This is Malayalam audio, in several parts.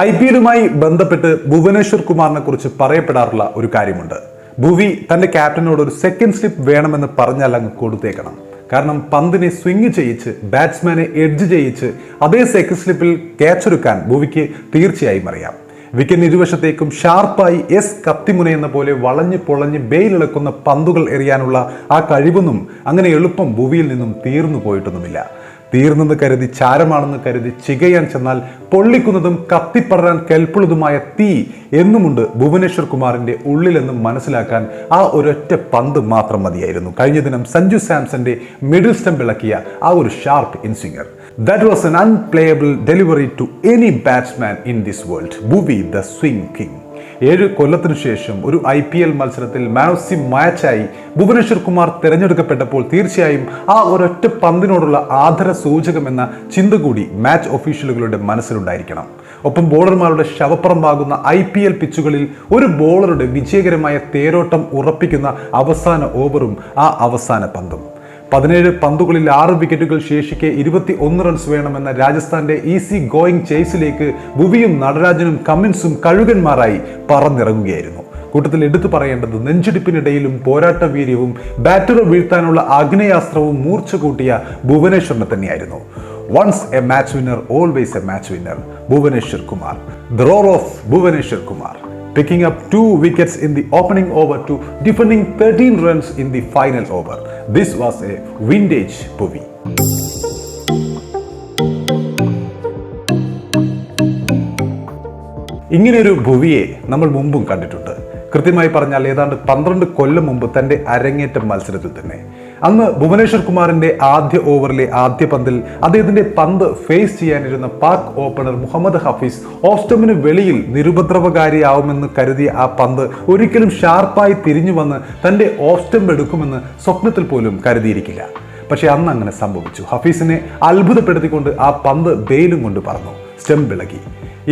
ഐ പി എല്ലുമായി ബന്ധപ്പെട്ട് ഭുവനേശ്വർ കുമാറിനെ കുറിച്ച് പറയപ്പെടാറുള്ള ഒരു കാര്യമുണ്ട്. ഭുവി തന്റെ ക്യാപ്റ്റനോട് ഒരു സെക്കൻഡ് സ്ലിപ്പ് വേണമെന്ന് പറഞ്ഞാൽ അങ്ങ് കൊടുത്തേക്കണം. കാരണം പന്തിനെ സ്വിങ് ചെയ്യിച്ച് ബാറ്റ്സ്മാനെ എഡ്ജ് ചെയ്യിച്ച് അതേ സെക്കൻഡ് സ്ലിപ്പിൽ ക്യാച്ച് എടുക്കാൻ ഭുവിക്ക് തീർച്ചയായും അറിയാം. വിക്കറ്റിന് ഇരുവശത്തേക്കും ഷാർപ്പായി എസ് കത്തിമുനയെന്ന പോലെ വളഞ്ഞു പൊളഞ്ഞ് ബെയിലിളക്കുന്ന പന്തുകൾ എറിയാനുള്ള ആ കഴിവൊന്നും അങ്ങനെ എളുപ്പം ഭുവിയിൽ നിന്നും തീർന്നു പോയിട്ടൊന്നുമില്ല. തീർന്നെന്ന് കരുതി ചാരമാണെന്ന് കരുതി ചികയാൻ ചെന്നാൽ പൊള്ളിക്കുന്നതും കത്തിപ്പടരാൻ കെൽപ്പുള്ളതുമായ തീ എന്നുമുണ്ട് ഭുവനേശ്വർ കുമാറിന്റെ ഉള്ളിലെന്നും മനസ്സിലാക്കാൻ ആ ഒരൊറ്റ പന്ത് മാത്രം മതിയായിരുന്നു. കഴിഞ്ഞ ദിനം സഞ്ജു സാംസന്റെ മിഡിൽ സ്റ്റംപ് ഇളക്കിയ ആ ഒരു sharp inswinger that was an unplayable delivery to any batsman in this world Bhuvi the swing king ഏഴ് കൊല്ലത്തിനു ശേഷം ഒരു ഐ പി എൽ മത്സരത്തിൽ മാൻ ഓഫ് ദി മാച്ചായി ഭുവനേശ്വർ കുമാർ തിരഞ്ഞെടുക്കപ്പെട്ടപ്പോൾ തീർച്ചയായും ആ ഒരൊറ്റ പന്തിനോടുള്ള ആദര സൂചകമെന്ന ചിന്ത കൂടി മാച്ച് ഒഫീഷ്യലുകളുടെ മനസ്സിലുണ്ടായിരിക്കണം. ഒപ്പം ബോളർമാരുടെ ശവപ്പുറമ്പാകുന്ന ഐ പി എൽ പിച്ചുകളിൽ ഒരു ബോളറുടെ വിജയകരമായ തേരോട്ടം ഉറപ്പിക്കുന്ന അവസാന ഓവറും ആ അവസാന പന്തും. പതിനേഴ് പന്തുകളിൽ ആറ് വിക്കറ്റുകൾ ശേഷിക്കെ ഇരുപത്തി ഒന്ന് റൺസ് വേണമെന്ന രാജസ്ഥാന്റെ ഈസി ഗോയിങ് ചേസിലേക്ക് ഭുവിയും നടരാജനും കമ്മിൻസും കഴുകന്മാരായി പറന്നിറങ്ങുകയായിരുന്നു. കൂട്ടത്തിൽ എടുത്തു പറയേണ്ടത് നെഞ്ചിടിപ്പിനിടയിലും പോരാട്ട വീര്യവും ബാറ്റർ വീഴ്ത്താനുള്ള ആഗ്നേയാസ്ത്രവും മൂർച്ച കൂട്ടിയ ഭുവനേശ്വറിനെ തന്നെയായിരുന്നു. Once a match winner always a match winner Bhuvneshwar Kumar. The role of Bhuvneshwar Kumar. Picking up two wickets in the opening over to defending 13 runs in the final over. This was a vintage Bhuvi. ഇങ്ങനെയൊരു ഭുവിയെ നമ്മൾ മുമ്പും കണ്ടിട്ടുണ്ട് കൃത്യമായി പറഞ്ഞാൽ ഏതാണ്ട് പന്ത്രണ്ട് കൊല്ലം മുമ്പ് തന്റെ അരങ്ങേറ്റ മത്സരത്തിൽ തന്നെ അന്ന് ഭുവനേശ്വർ കുമാറിന്റെ ആദ്യ ഓവറിലെ ആദ്യ പന്തിൽ അദ്ദേഹത്തിന്റെ പന്ത് ഫേസ് ചെയ്യാനിരുന്ന പാക് ഓപ്പണർ മുഹമ്മദ് ഹഫീസ് ഓസ്റ്റമിന് വെളിയിൽ നിരുപദ്രവകാരിയാവുമെന്ന് കരുതിയ ആ പന്ത് ഒരിക്കലും ഷാർപ്പായി തിരിഞ്ഞു വന്ന് തന്റെ ഓഫ് സ്റ്റമ്പ് എടുക്കുമെന്ന് സ്വപ്നത്തിൽ പോലും കരുതിയിരിക്കില്ല. പക്ഷെ അന്ന് അങ്ങനെ സംഭവിച്ചു. ഹഫീസിനെ അത്ഭുതപ്പെടുത്തിക്കൊണ്ട് ആ പന്ത് ബെയിലും കൊണ്ട് പറഞ്ഞു സ്റ്റെം ഇളകി.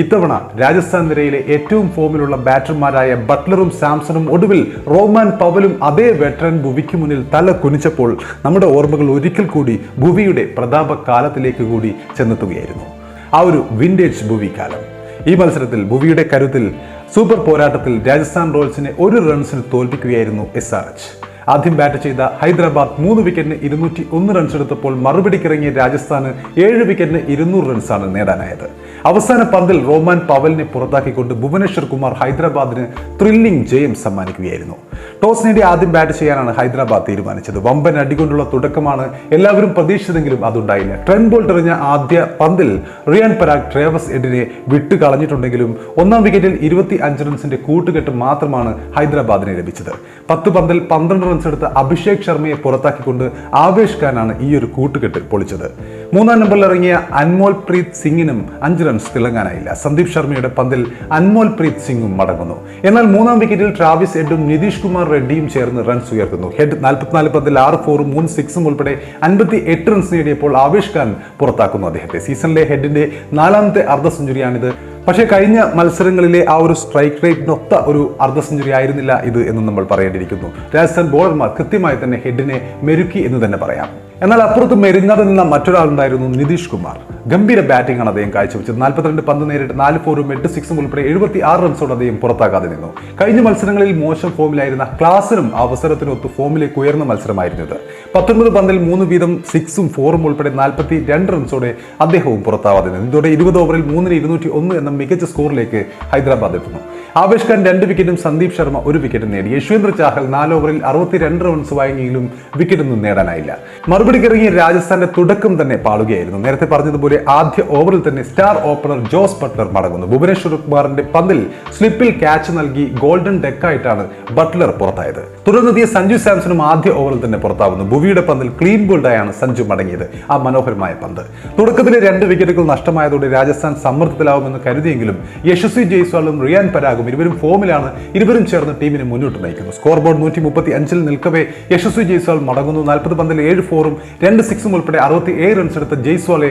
ഇത്തവണ രാജസ്ഥാൻ നിരയിലെ ഏറ്റവും ഫോമിലുള്ള ബാറ്റർമാരായ ബട്ട്ലറും സാംസണും ഒടുവിൽ റോമാൻ പവലും അതേ വെറ്ററൻ ഭുവിക്ക് മുന്നിൽ തല കുനിച്ചപ്പോൾ നമ്മുടെ ഓർമ്മകൾ ഒരിക്കൽ കൂടി ഭുവിയുടെ പ്രതാപ കാലത്തിലേക്ക് കൂടി ചെന്നെത്തുകയായിരുന്നു. ആ ഒരു വിന്റേജ് ഭുവി കാലം. ഈ മത്സരത്തിൽ ഭുവിയുടെ കരുത്തിൽ സൂപ്പർ പോരാട്ടത്തിൽ രാജസ്ഥാൻ റോയൽസിനെ ഒരു റൺസിന് തോൽപ്പിക്കുകയായിരുന്നു എസ് ആർ എച്ച്. ആദ്യം ബാറ്റ് ചെയ്ത ഹൈദരാബാദ് മൂന്ന് വിക്കറ്റിന് ഇരുന്നൂറ്റി ഒന്ന് റൺസ് എടുത്തപ്പോൾ മറുപടിക്കിറങ്ങിയ രാജസ്ഥാന് ഏഴ് വിക്കറ്റിന് ഇരുന്നൂറ് റൺസാണ് നേടാനായത്. അവസാന പന്തിൽ റോമാൻ പവലിനെ പുറത്താക്കിക്കൊണ്ട് ഭുവനേശ്വർ കുമാർ ഹൈദരാബാദിന് ത്രില്ലിംഗ് ജയം സമ്മാനിക്കുകയായിരുന്നു. ടോസ് നേടി ആദ്യം ബാറ്റ് ചെയ്യാനാണ് ഹൈദരാബാദ് തീരുമാനിച്ചത്. വമ്പൻ അടികൊണ്ടുള്ള തുടക്കമാണ് എല്ലാവരും പ്രതീക്ഷിച്ചതെങ്കിലും അതുണ്ടായില്ല. ട്രെൻ ബോൾ എറിഞ്ഞ ആദ്യ പന്തിൽ റിയാൻ പരാഗ് ട്രേവസ് എഡിനെ വിട്ടു കളഞ്ഞിട്ടുണ്ടെങ്കിലും ഒന്നാം വിക്കറ്റിൽ ഇരുപത്തി അഞ്ച് റൺസിന്റെ കൂട്ടുകെട്ട് മാത്രമാണ് ഹൈദരാബാദിന് ലഭിച്ചത്. പത്ത് പന്തിൽ പന്ത്രണ്ട് റൺസ് എടുത്ത അഭിഷേക് ശർമ്മയെ പുറത്താക്കിക്കൊണ്ട് ആവേശ് ഖാനാണ് ഈ ഒരു കൂട്ടുകെട്ട് പൊളിച്ചത്. മൂന്നാം നമ്പറിൽ ഇറങ്ങിയ അൻമോൽ പ്രീത് സിംഗിനും അഞ്ച് റൺസ് തിളങ്ങാനായില്ല. സന്ദീപ് ശർമ്മയുടെ പന്തിൽ അൻമോൽ പ്രീത് സിംഗും മടങ്ങുന്നു. എന്നാൽ മൂന്നാം വിക്കറ്റിൽ ട്രാവിസ് എഡും നിതീഷ് കുമാർ റെഡ്ഡിയും ചേർന്ന് റൺസ് ഉയർത്തുന്നു. ഹെഡ് നാൽപ്പത്തിനാല് പന്തിൽ ആറ് ഫോറും മൂന്ന് സിക്സും ഉൾപ്പെടെ അൻപത്തി എട്ട് റൺസ് നേടിയപ്പോൾ ആവേശ് ഖാൻ പുറത്താക്കുന്നു അദ്ദേഹത്തെ. സീസണിലെ ഹെഡിന്റെ നാലാമത്തെ അർദ്ധ സെഞ്ചുറിയാണിത് പക്ഷേ കഴിഞ്ഞ മത്സരങ്ങളിലെ ആ ഒരു സ്ട്രൈക്ക് റേറ്റിനൊത്ത ഒരു അർദ്ധ സെഞ്ചുറി ആയിരുന്നില്ല ഇത് എന്ന് നമ്മൾ പറയേണ്ടിയിരിക്കുന്നു. രാജസ്ഥാൻ ബോളർമാർ കൃത്യമായി തന്നെ ഹെഡിനെ മെരുക്കി എന്ന് തന്നെ പറയാം. എന്നാൽ അപ്പുറത്ത് മെരുങ്ങാതെ നിന്ന മറ്റൊരാളുണ്ടായിരുന്നു നിതീഷ് കുമാർ. ഗംഭീര ബാറ്റിംഗ് ആണ് അദ്ദേഹം കാഴ്ചവെച്ചത്. നാൽപ്പത്തിരണ്ട് പന്ത് നേരിട്ട് നാല് ഫോറും എട്ട് സിക്സും ഉൾപ്പെടെ എഴുപത്തി ആറ് റൺസോട് അദ്ദേഹം പുറത്താകാതെ നിന്നു. കഴിഞ്ഞ മത്സരങ്ങളിൽ മോശം ഫോമിലായിരുന്ന ക്ലാസിനും അവസരത്തിനൊത്ത് ഫോമിലേക്ക് ഉയർന്ന മത്സരമായിരുന്നു ഇത്. പത്തൊൻപത് പന്തിൽ മൂന്ന് വീതം സിക്സും ഫോറും ഉൾപ്പെടെ നാൽപ്പത്തി രണ്ട് റൺസോടെ അദ്ദേഹവും പുറത്താവാതെ നിന്നു. ഇതോടെ ഇരുപത് ഓവറിൽ മൂന്നിന് ഇരുന്നൂറ്റി ഒന്ന് എന്ന മികച്ച സ്കോറിലേക്ക് ഹൈദരാബാദ് എത്തുന്നു. ആവേശ് ഖാൻ രണ്ട് വിക്കറ്റും സന്ദീപ് ശർമ്മ ഒരു വിക്കറ്റും നേടി. യശ്വേന്ദ്ര ചാഹൽ നാല് ഓവറിൽ അറുപത്തിരണ്ട് റൺസ് വാങ്ങിയെങ്കിലും വിക്കറ്റൊന്നും നേടാനായില്ല. മറുപടിക്കിറങ്ങിയ രാജസ്ഥാന്റെ തുടക്കം തന്നെ പാളുകയായിരുന്നു. നേരത്തെ പറഞ്ഞതുപോലെ ആദ്യ ഓവറിൽ തന്നെ സ്റ്റാർ ഓപ്പണർ ജോസ് ബട്ട്ലർ മടങ്ങുന്നു. ഭുവനേശ്വർ കുമാറിന്റെ പന്തിൽ സ്ലിപ്പിൽ ക്യാച്ച് നൽകി ഗോൾഡൻ ഡെക്കായിട്ടാണ് ബട്ട്ലർ പുറത്തായത്. തുടർന്നെത്തിയ സഞ്ജു സാംസണും ആദ്യ ഓവറിൽ തന്നെ പുറത്താവുന്നു. ഭുവിയുടെ പന്തിൽ ക്ലീൻ ബോൾഡായാണ് സഞ്ജു മടങ്ങിയത് ആ മനോഹരമായ പന്ത്. തുടക്കത്തിലെ രണ്ട് വിക്കറ്റുകൾ നഷ്ടമായതോടെ രാജസ്ഥാൻ സമ്മർദ്ദത്തിലാവുമെന്ന് കരുതിയെങ്കിലും യശസ്വി ജയ്സ്വാളും റിയാൻ പരാഗും ഇരുവരും ഫോമിലാണ് ഇരുവരും ചേർന്ന് ടീമിനെ മുന്നോട്ട് നയിക്കുന്നു. സ്കോർ ബോർഡ് നൂറ്റി മുപ്പത്തി അഞ്ചിൽ നിൽക്കവേ യശസ്വി ജയ്സ്വാൾ മടങ്ങുന്നു. നാൽപ്പത് പന്തിൽ ഏഴ് ഫോറും രണ്ട് സിക്സും ഉൾപ്പെടെ അറുപത്തി ഏഴ് റൺസ് എടുത്ത ജയ്സ്വാളെ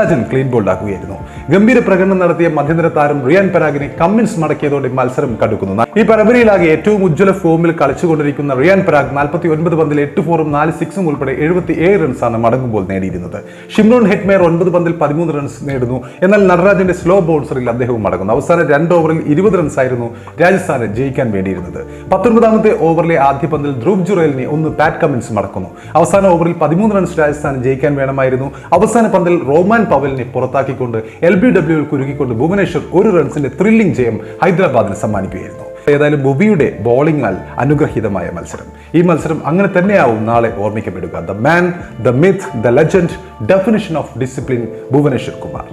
നടരാജൻ ക്ലീൻ ബോൾഡ് ആക്കുകയായിരുന്നു. ഗംഭീര പ്രകടനം നടത്തിയ മധ്യനിര താരം റിയാൻ പരാഗിനെ കമ്മിൻസ് മടക്കിയതോടെ മത്സരം കടുക്കുന്നു. ഈ പരമ്പരയിലാകെ ഏറ്റവും ഉജ്ജ്വല ഫോമിൽ കളിച്ചുകൊണ്ടിരിക്കുന്ന റിയാൻ പരാഗ് നാൽപ്പത്തി ഒൻപത് പന്തിൽ എട്ട് ഫോറും നാല് സിക്സും ഉൾപ്പെടെ എഴുപത്തി ഏഴ് റൺസാണ് മടങ്ങുമ്പോൾ നേടിയിരുന്നത്. ഷിംറോൺ ഹെറ്റ്മേർ ഒൻപത് പന്തിൽ പതിമൂന്ന് റൺസ് നേടുന്നു. എന്നാൽ നടരാജന്റെ സ്ലോ ബൗൺസറിൽ അദ്ദേഹവും മടങ്ങുന്നു. അവസാന രണ്ട് ഓവറിൽ ഇരുപത് റൺസ് ആയിരുന്നു രാജസ്ഥാന് ജയിക്കാൻ വേണ്ടിയിരുന്നത്. പത്തൊൻപതാമത്തെ ഓവറിലെ ആദ്യ പന്തിൽ ധ്രുവ് ജുറേലിനെ ഒന്ന് പാറ്റ് കമ്മിൻസ് മടക്കുന്നു അവസാന ഓവറിൽ പതിമൂന്ന് റൺസ് രാജസ്ഥാൻ ജയിക്കാൻ വേണമായിരുന്നു. അവസാന പന്തിൽ റോമാൻ പവലിനെ പുറത്താക്കിക്കൊണ്ട് എൽ ബി ഡബ്ല്യുവിൽ കുരുക്കിക്കൊണ്ട് ഭുവനേശ്വർ ഒരു റൺസിന്റെ ത്രില്ലിംഗ് ജയം ഹൈദരാബാദിന് സമ്മാനിക്കുകയായിരുന്നു. ഏതായാലും ബുബിയുടെ ബോളിംഗാൽ അനുഗ്രഹീതമായ മത്സരം. ഈ മത്സരം അങ്ങനെ തന്നെയാവും നാളെ ഓർമ്മിക്കപ്പെടുക. The man the myth the legend definition of discipline Bhuvneshwar Kumar.